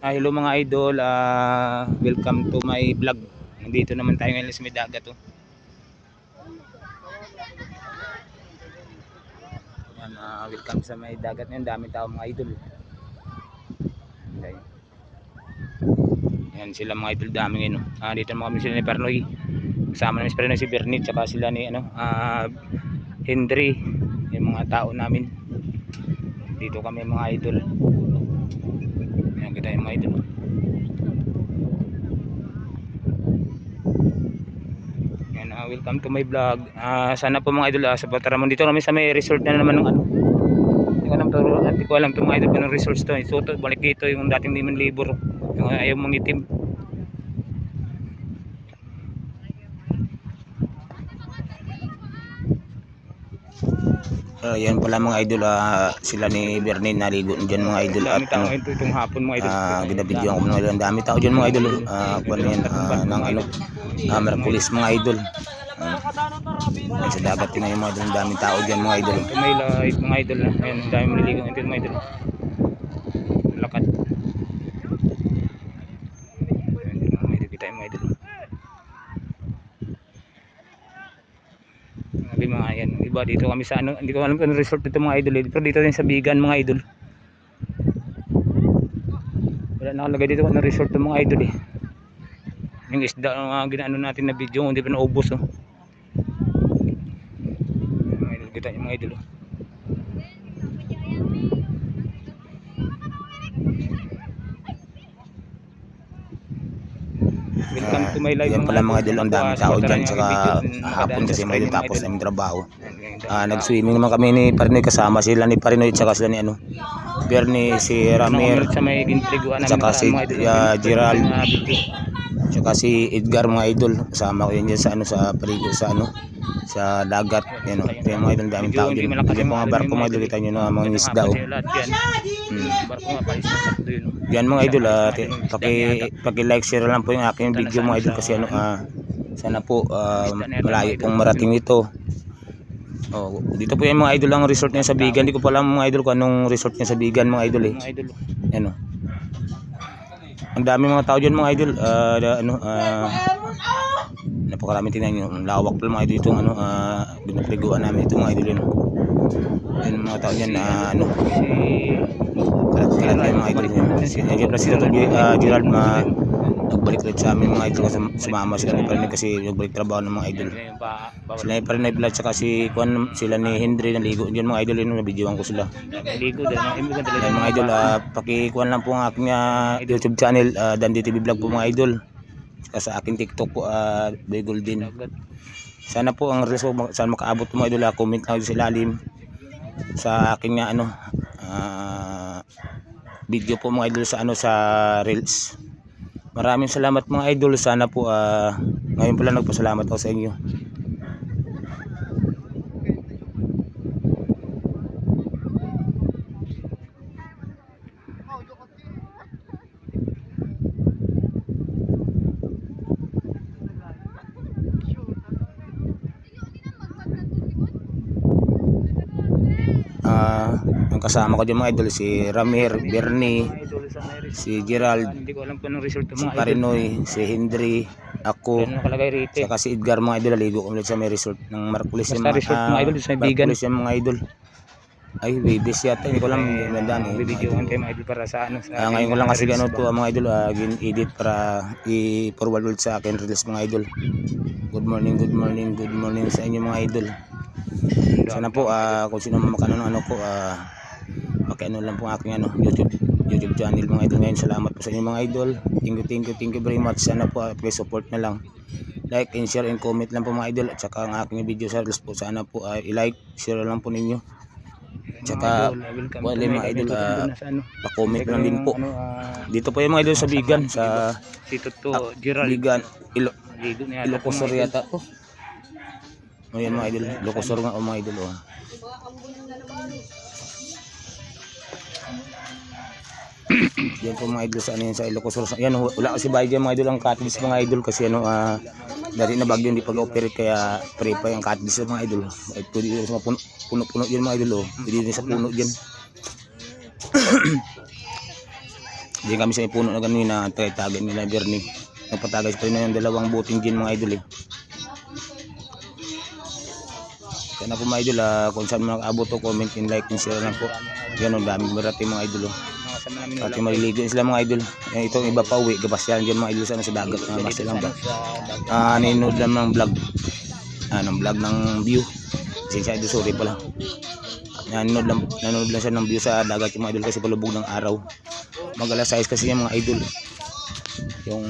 Ah, hello mga idol, ah, welcome to my vlog. Nandito naman tayo ngayon sa may dagat oh. Yan, ah, welcome sa may dagat ngayon, dami tao mga idol. Ayan. Yan sila mga idol, dami ngayon. oh. Ah, dito naman kami sila ni Pernoy. Kasama namin si Pernoy, si Bernit, tsaka sila ni ano, ah, Henry, yung mga tao namin. Dito kami mga idol. Ayan kita yung mga idol. Yan, ah, welcome to my vlog. Ah, sana po mga idol, ah, sa Pataramon dito kami sa may resort na naman ng ano. Hindi ko alam to, hindi ko alam to mga idol anong resort to. So, to, balik dito yung dating Demon Labor. Yung ayaw mong itim. Uh, yan pala mga idol, ah, sila ni Bernin naligo dyan mga idol at tao ano, ngayon to, itong hapon mga idol. Ah, Ah, ginabidyoan ko mga idol. Ang dami tao dyan mga idol. Ah, kuwan yan, ah, ng ano, ah, Merkulis mga idol. Ah, yan sa dagat yun yung mga. Ang daming tao dyan mga idol. Ito may light mga idol. Ayan, ang dami maliligo ito mga idol. Lakad. Ayan, mga idol. Sabi mga yan, iba dito kami sa ano, hindi ko alam kung ano resort dito mga idol, eh. pero dito din sa Bigan mga idol. Wala nakalagay dito kung ano resort ng mga idol eh. Yung isda ang mga ginaano natin na video, hindi pa naubos oh. Mga idol, kita yung mga idol oh. Welcome to my live Yan pala mga idol. Ang daming tao dyan. Sa Saka video, hapon kasi mga idol tapos namin trabaho. Ah, nag-swimming naman kami ni Parinoy kasama sila ni Parinoy tsaka sila ni ano. Bernie, si Ramir, sa may gintriguan namin Tsaka si, ah, Gerald. Tsaka si Edgar mga idol. Kasama ko yun dyan sa ano sa paligo sa ano sa dagat. Yan o. Ito yung mga idol. Daming tao dyan. Yan mga barko mga idol. Kita nyo na mga isda o. Lahat yan. Hmm. Yun. oh. Yan mga idol, ah, ti- paki, paki like share lang po yung aking video mga idol kasi ano, ah, sana po ah, malayo pong marating ito. Oh, dito po yung mga idol ang resort niya sa Bigan. Hindi ko pa alam mga idol kung anong resort niya sa Bigan mga idol eh. Mga idol. Yan o. Ang dami mga tao dyan mga idol. Ah, da- ano, ah, napakarami tingnan nyo. Lawak pala mga idol itong ano, ah, binapliguan namin itong mga idol yun. Ang mga tao dyan na ano, Si kalat-kalat yung mga idol niya. Si, uh, si uh, Gerald ma, nagbalik ulit sa amin mga idol kasi sumama sila ni Parinig kasi nagbalik trabaho ng mga idol. Sila ni Parinig Vlad tsaka si Kwan, sila ni Henry naligo dyan mga idol yun, nabidyoan ko sila. Ligo dahil mga. Ayan mga idol, uh, pakikuan lang po ang aking ah, YouTube channel, uh, Dandy TV Vlog po mga idol. Tsaka sa aking TikTok po, uh. Dagat. Sana po ang reels ko, sana makaabot mga idol, ah, comment lang sa ilalim sa aking nga ano, ah, video po mga idol sa ano sa reels. Maraming salamat mga idol. Sana po ah, ngayon pala nagpasalamat ako sa inyo. Ah, ang kasama ko dyan mga idol si Ramir, Bernie, si Gerald, Hindi ko alam kung anong resort ng si mga idol. Parinoy, si Henry, ako, nakalagay rito. eh. saka si Edgar mga idol. Aligo kami ulit sa may resort ng Marculis. Basta yung mga- idol, sa Bigan. Marculis yung mga idol. Ay, babies yata. Hindi ko alam. Eh, Gandaan eh. Bibidyohan kayo mga idol para sa ano. Sa Ah, ngayon ko lang kasi reels ano ba? to ah, mga idol, ah, gin-edit para i-forward ulit sa akin reels mga idol. Good morning, good morning, good morning sa inyo mga idol. Sana po ah, kung sino man makano ano ko ah makiano lang po aking ano YouTube YouTube channel mga idol ngayon. Salamat po sa inyo mga idol. Thank you, thank you, thank you very much. Sana po ah, please support na lang. Like and share and comment lang po mga idol at saka ang aking video sa po sana po ay i-like, share lang po ninyo. Idol, welcome wala mga idol, ah, ano. Pa-comment lang din po. Ano, ah, Dito po yung mga idol sa Bigan sa Gerald. Bigan Ilo. Ilocosur yata to. O yan mga idol, Ilocosur nga o mga idol oh. Yan po mga idol sa ano yan sa Ilocosur. Yan wala kasi bayad yan mga idol ang cottage mga idol kasi ano ah dati na bagyo hindi pag-operate kaya pre pa yung cottage mga idol. Ay, pwede yun sa puno-puno yan mga idol oh. Pwede din sa puno dyan. Diyan kami sa puno na ganun na tagay nila Bernie. Nagpatagay pa rin na yung dalawang buting gin mga idol eh. Kaya na po mga idol, ah, kung saan mga abot to, comment and like and share na po. Yan o, dami marati mga idol. Oh. Mga yung maliligo sila mga idol. Yan, ito iba pa uwi, gabas yan dyan mga idol sana sa dagat. Uh, basta lang ba? Ah, ninood lang ng vlog. Ah, ng vlog ng view. Sinsya idol, sorry pala. Nanonood lang, nanonood lang siya ng view sa dagat yung mga idol kasi palubog ng araw. Mag alas 6 kasi yung mga idol. Yung